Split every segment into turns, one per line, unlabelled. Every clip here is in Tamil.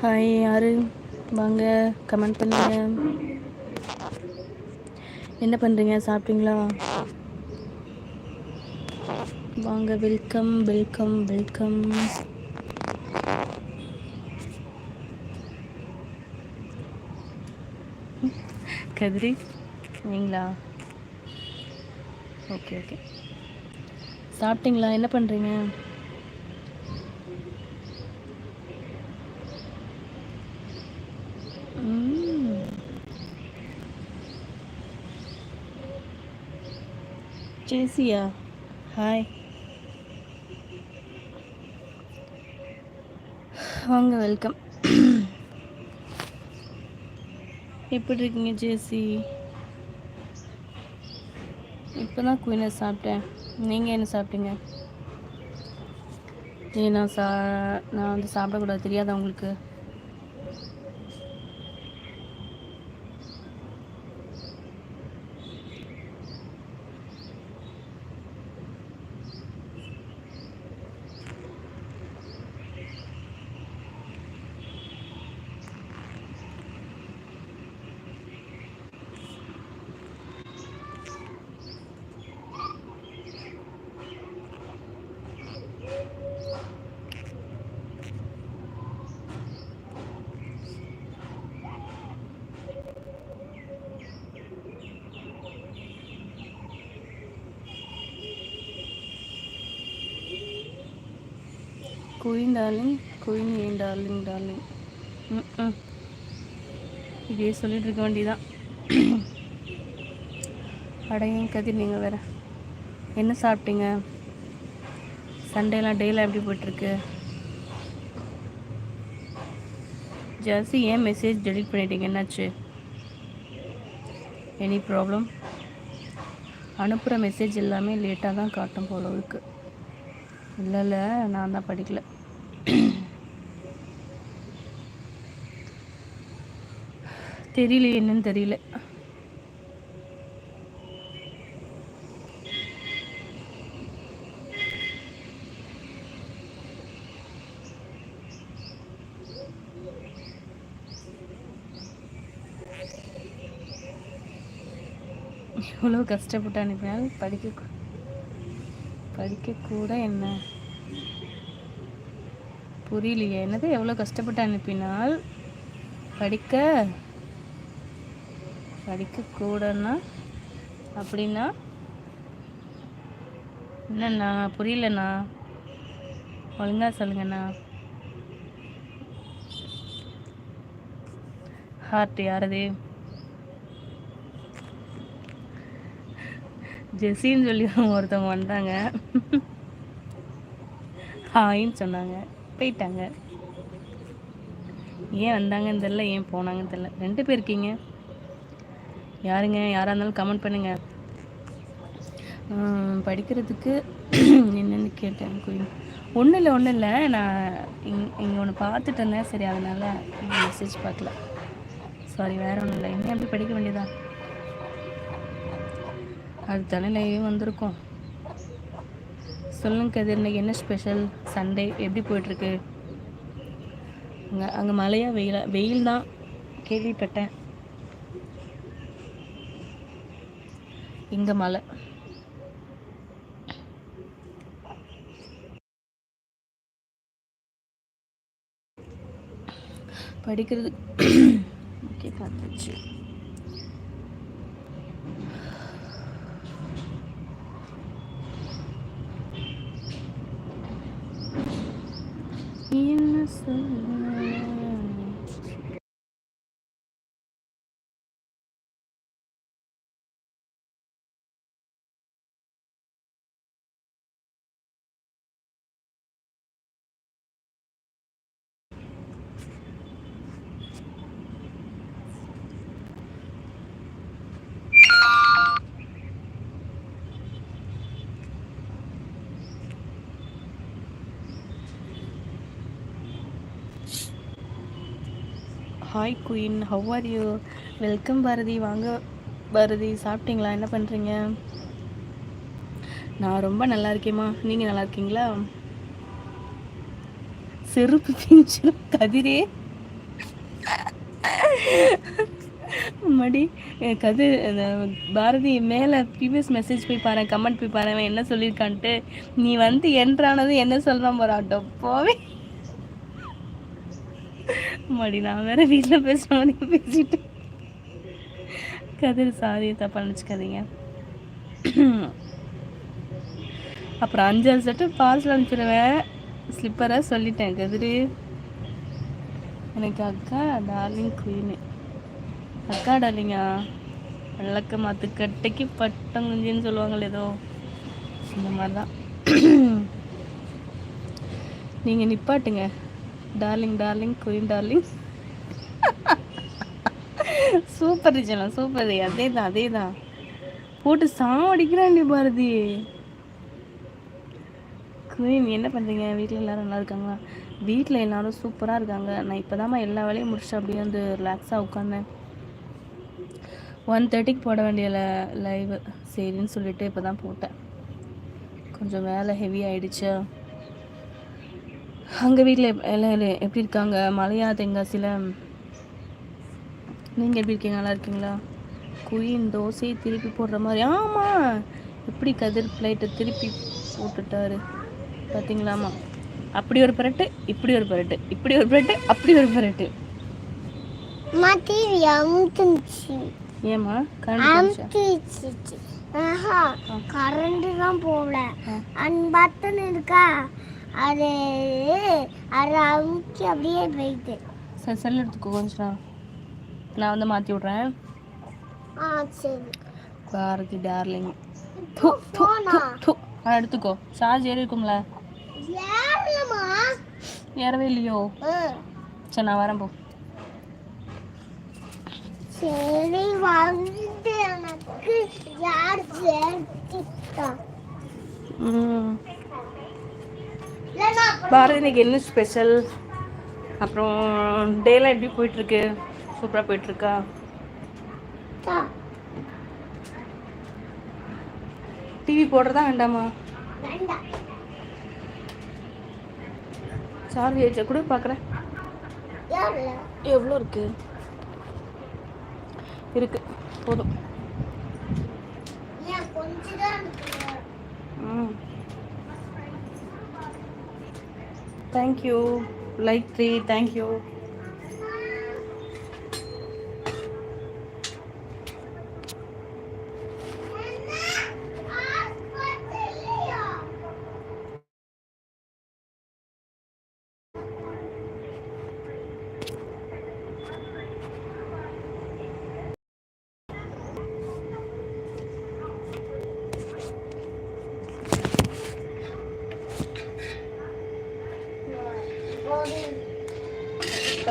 ஹாய் யார்? வாங்க கமெண்ட் பண்ணுங்க. என்ன பண்ணுறீங்க சாப்பிட்டீங்களா? வாங்க வெல்கம் வெல்கம் வெல்கம் கதிரி நீங்களா? ஓகே ஓகே சாப்பிட்டீங்களா? என்ன பண்ணுறீங்க ஜேசியா ஹாய் வாங்க வெல்கம் எப்படி இருக்கீங்க ஜேசி இப்போ தான் குயினை சாப்பிட்டேன். நீங்கள் என்ன சாப்பிட்டீங்க? ஏ நான் சா நான் வந்து சாப்பிடக்கூடாது தெரியாதா உங்களுக்கு? குயின் டார்லிங் குயின் ஏன் டார்லிங் டார்லிங் ம் இதே சொல்லிட்டு இருக்க வேண்டியதான் அடையும் கதிர் நீங்கள் வேற. என்ன சாப்பிட்டீங்க? சண்டேலாம் டேலாம் எப்படி போயிட்டுருக்கு? ஜாஸ்தி ஏன் மெசேஜ் டெலிட் பண்ணிட்டீங்க? என்னாச்சு? எனி ப்ராப்ளம் அனுப்புகிற மெசேஜ் எல்லாமே லேட்டாக தான் காட்டும் போல இருக்குது இல்லை இல்லை நான் தான் படிக்கலை. தெரியல என்னன்னு தெரியல. எவ்வளோ கஷ்டப்பட்டு அனுப்பினாலும் படிக்க படிக்கக்கூட என்ன? புரியலையே. என்னது எவ்வளோ கஷ்டப்பட்டு அனுப்பினால்? படிக்க? படிக்கக்கூடன்னா அப்படின்னா? என்னண்ணா? புரியலண்ணா. ஒழுங்காக சொல்லுங்கண்ணா. ஹார்ட் யாரது? ஜெஸின்னு சொல்லி ஒருத்தவங்க வந்தாங்க. ஹாயின்னு சொன்னாங்க. போயிட்டாங்க. ஏன் வந்தாங்கன்னு தெரில ஏன் போனாங்கன்னு தெரில ரெண்டு பேர் இருக்கீங்க. யாருங்க? யாராக இருந்தாலும் கமெண்ட் பண்ணுங்கள் படிக்கிறதுக்கு என்னென்னு கேட்டேன். குயின். ஒன்றும் இல்லை ஒன்றும் இல்லை. நான் இங் இங்கே ஒன்று பார்த்துட்டு இருந்தேன். சரி அதனால் மெசேஜ் பார்க்கல. சாரி வேறு ஒன்றும் இல்லை. இன்னும் எப்படி படிக்க வேண்டியதா அது தானே வந்திருக்கோம். சொல்லுங்க கதிர் இன்னைக்கு என்ன ஸ்பெஷல் சண்டே எப்படி போயிட்டுருக்கு? அங்கே அங்கே மழையாக வெயிலா? வெயில் தான். கேள்விப்பட்டேன். இங்கே மழை. படிக்கிறது ஓகே பார்த்துச்சு என்ன சொல்ல hi queen how are you welcome Bharathi வாங்க பாரதி சாப்பிட்டீங்களா? என்ன பண்ணுறீங்க நான் ரொம்ப நல்லா இருக்கேம்மா. நீங்கள் நல்லா இருக்கீங்களா? செருப்பு பிஞ்சிடும் கதிரே. மடி கதிர் இந்த பாரதி மேலே ப்ரீவியஸ் மெசேஜ் போய் பாரு கமெண்ட் போய் பாரு என்ன சொல்லியிருக்கான்ட்டு. நீ வந்து என்றானது என்ன சொல்கிறான் போறாட்டோ போவே மடி நான் வேற வீட்டில் பேசுகிற மாதிரி பேசிட்டு. கதிர் சாரி தப்பாக நினச்சிக்காதீங்க. அப்புறம் அஞ்சாறு செட்டு பார்சல் அனுப்பிடுவேன் ஸ்லிப்பரை சொல்லிட்டேன் கதிர். எனக்கு அக்கா டார்லிங் குயின்னு அக்கா டார்லிங்கா வழக்க மாத்து கட்டைக்கு பட்டங்குஞ்சின்னு சொல்லுவாங்களே ஏதோ. இந்த மாதிரி தான் நீங்கள் நிப்பாட்டுங்க. Darling darling queen darling super Regina super அதே தான் அதே தான். போட்டு சாவடிக்கிறாண்டி பாரதி. குயின் என்ன பண்ணுறீங்க வீட்டில் எல்லோரும் நல்லா இருக்காங்களா? வீட்டில் எல்லோரும் சூப்பராக இருக்காங்க. நான் இப்போ தான் எல்லா வேலையும் முடிச்சுட்டு அப்படியே வந்து ரிலாக்ஸாக உட்காந்தேன் ஒன் தேர்ட்டிக்கு போட வேண்டிய லைவ் சரின்னு சொல்லிட்டு இப்போ தான் போட்டேன். கொஞ்சம் வேலை ஹெவி ஆகிடுச்சு அங்கே வீட்டில் எல்லாம் எப்படி இருக்காங்க? மலையா தெங்காசியில் நீங்கள் எப்படி இருக்கீங்க? நல்லா இருக்கீங்களா? குயின் தோசை திருப்பி போடுற மாதிரி. ஆமாம் எப்படி கதிர் பிளேட்டை திருப்பி போட்டுட்டாரு? பார்த்தீங்களாமா அப்படி ஒரு பரட்டு இப்படி ஒரு பரட்டு இப்படி ஒரு பரட்டு அப்படி ஒரு பரட்டு. ஏமா
கரண்ட் தான் போகல அந்த பட்டன் இருக்கா? அது அது அமுக்கி அப்படியே போயிட்டு.
சரி செல் எடுத்துக்கோ கொஞ்சம் நான் வந்து மாற்றி விட்றேன்.
ஆ சரி.
பாரதி டார்லிங். எடுத்துக்கோ. சார்ஜ் ஏறி இருக்கும்ல. ஏறவே இல்லையோ? சரி நான் வரேன் போ.
சரி வந்து எனக்கு யார்
பாரதி இன்னைக்கு என்ன ஸ்பெஷல் அப்புறம் டேலாம் எப்படி போயிட்டுருக்கு? சூப்பராக போயிட்டுருக்கா? டிவி போடுறதா வேண்டாமா? சார்ஜ் ஏஜை கூட பார்க்குறேன் எவ்வளோ இருக்கு? இருக்கு போதும் ம் தேங்க்யூ லைக் த்ரீ தேங்க்யூ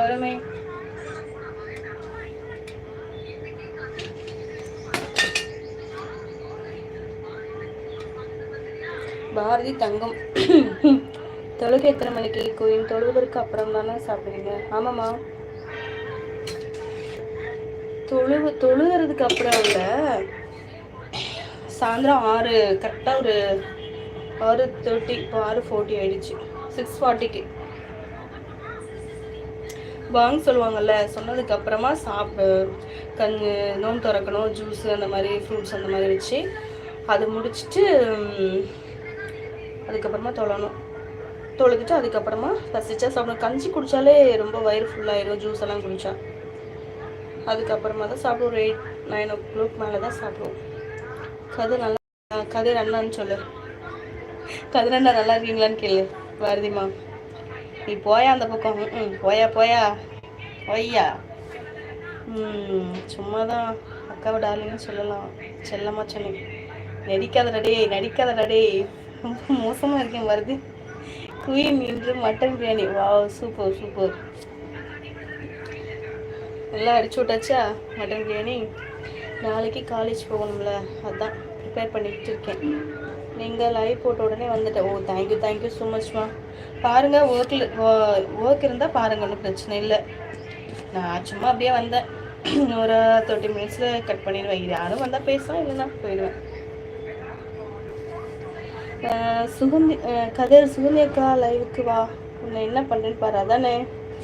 அருமை பாரதி தங்கம். தொழுகை எத்தனை மணிக்கு கோயில் தொழுவதற்கு அப்புறம் தானே சாப்பிடுவீங்க? ஆமாம்மா. தொழுவு தொழுகிறதுக்கு அப்புறம் இல்லை. சாயந்தரம் ஆறு கரெக்டாக ஒரு ஆறு தேர்ட்டி இப்போ ஆறு ஃபோர்ட்டி ஆயிடுச்சு. சிக்ஸ் ஃபார்ட்டிக்கு வாங்க சொல்லுவாங்கல்ல சொன்னதுக்கு அப்புறமா சாப்பிடு கஞ்சி நோன் திறக்கணும் ஜூஸ் அந்த மாதிரி ஃப்ரூட்ஸ் அந்த மாதிரி வச்சு அது முடிச்சுட்டு அதுக்கப்புறமா தொழணும். தொழுதுட்டு அதுக்கப்புறமா பசிச்சா சாப்பிடணும். கஞ்சி குடித்தாலே ரொம்ப வயிறு ஃபுல்லாகிடும் ஜூஸ் எல்லாம் குடித்தா அதுக்கப்புறமா தான் சாப்பிடுவோம். ஒரு எயிட் நைன் ஓ கிளாக் மேலே தான் சாப்பிடுவோம். கதிர் நல்லா கதிர் அண்ணான்னு சொல்லு. கதிர் அண்ணா நல்லா இருக்கீங்களான்னு கேளு வருதிமா நீ போயா அந்த பக்கம்? ம் போயா போயா. ஒய்யா ம் சும்மா தான் அக்காவை டார்லிங்னு சொல்லலாம். செல்லமாக சொன்னேன். நடிக்காத டே நடிக்காத டே ரொம்ப மோசமாக இருக்கேன் வருது குயின் இன்று மட்டன் பிரியாணி வா சூப்பர் சூப்பர் நல்லா அடிச்சு விட்டாச்சா? மட்டன் பிரியாணி நாளைக்கு காலேஜ் போகணும்ல. அதான் ப்ரிப்பேர் பண்ணிட்டு இருக்கேன். நீங்கள் லைவ் போட்ட உடனே வந்துட்டேன். ஓ thank you thank you so மச்மா பாருங்கள் ஒர்க்கில் ஒர்க் இருந்தால் பாருங்கள் ஒன்றும் பிரச்சனை இல்லை. நான் சும்மா அப்படியே வந்தேன். ஒரு தேர்ட்டி மினிட்ஸில் கட் பண்ணிடுவேன். யாரும் வந்தால் பேசுவேன் இல்லைன்னா போயிடுவேன். சுகந்தி கதிர் சுகந்தி அக்கா லைவுக்கு வா. உன்னை என்ன பண்ணுறேன்னு பாரு அதானே?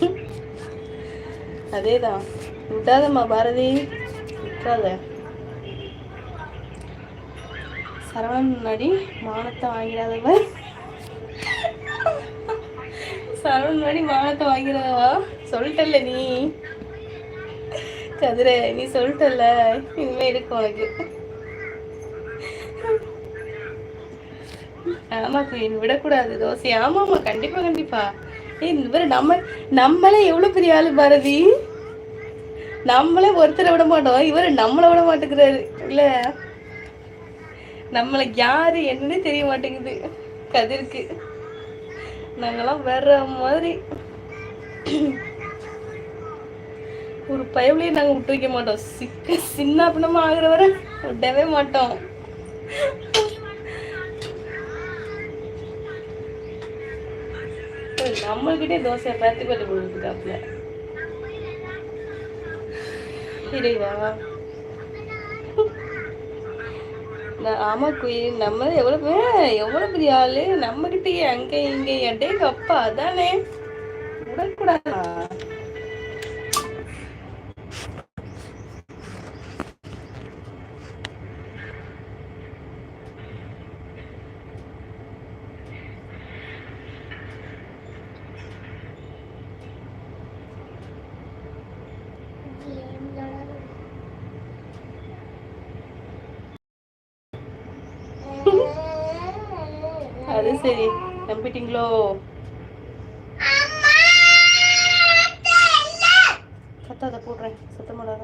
அதேதான். விட்டாதம்மா பாரதி. விட்டுறாத சரவணன் முன்னாடி மானத்தை வாங்கிடாதவன் சரவணன் முன்னாடி மானத்தை வாங்கிறதவா? சொல்லிட்டல்ல நீ. கதிர நீ சொல்லிட்டல்ல. இனிமே இருக்கும் உனக்கு. ஆமா குயின் விடக்கூடாது. தோசை. ஆமா ஆமா கண்டிப்பா கண்டிப்பா. ஏய் நம்ம நம்மளே எவ்வளவு பெரிய ஆளு பாரதி? நம்மளே ஒருத்தரை விட மாட்டோம். இவரு நம்மளை விட மாட்டேங்கிறாரு. இல்ல. நம்மளுக்கு யாரு என்னன்னு தெரிய மாட்டேங்குது. கதிருக்கு. நாங்கெல்லாம் வேற மாதிரி. ஒரு பயவுலையும் நாங்கள் விட்டு வைக்க மாட்டோம். சிக்க சின்ன பின்னமா ஆகுற வரை விடவே மாட்டோம். நம்மள்கிட்டே தோசையை பார்த்து கொண்டு கொடுத்துருக்காப்புல இறைவா. ஆமா குயின் நம்ம எவ்வளவு எவ்வளவு பெரிய ஆளு? நம்ம கிட்டயே அங்க இங்க எட்டேங்க அப்பா அதானே? விடக்கூடாதா அது சரி நம்பிட்டீங்களோ கத்தாத போடுறேன். சத்தம் போடாத.